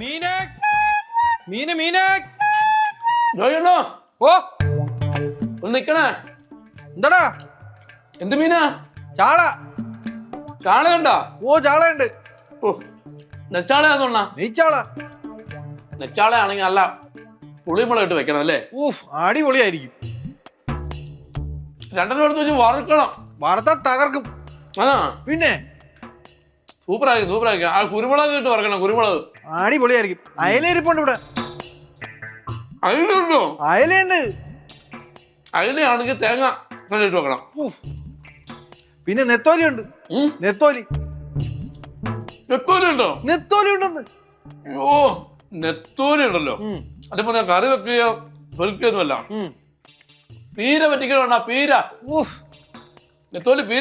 മീന് മീനക്. ജോയിണ്ണോ ഓ. ഒന്ന് നിക്കണേ. എന്താടാ? എന്ത് മീനാ? ചാള. ചാളയുണ്ടോ ഓ ചാളയുണ്ട്. ഓ നെച്ചാളയാന്നോണ്ണ നെയ്ച്ചാള. നെച്ചാളയാണെങ്കിൽ അല്ല പുളിമുളക് ഇട്ട് വെക്കണം അല്ലേ? ഊഫ് അടിപൊളിയായിരിക്കും. രണ്ടെണ്ണം എടുത്ത് വെച്ച് വറുക്കണം. വറുത്ത തകർക്കും. ആ പിന്നെ? സൂപ്പറായിരിക്കും സൂപ്പറായിരിക്കും. ആ കുരുമുളക് ഇട്ട് വറക്കണം കുരുമുളക്. അടിപൊളിയായിരിക്കും അയല ഇരിപ്പുണ്ട് ഇവിടെ. അയലുണ്ടോ അയലയുണ്ട്. അയലയാണെങ്കിൽ തേങ്ങ കണ്ടിട്ട് വെക്കണം. പിന്നെ നെത്തോലി ഉണ്ട് നെത്തോലി. നെത്തോലി ഉണ്ടോ നെത്തോലി ഉണ്ടെന്ന് ഓ നെത്തോലി ഉണ്ടല്ലോ. അതിപ്പോ ഞാൻ കറി വെക്കുകയോ വെറുക്കുകയൊന്നുമല്ല ഉം. പീര പറ്റിക്കണോ പീര. നെത്തോലി പീര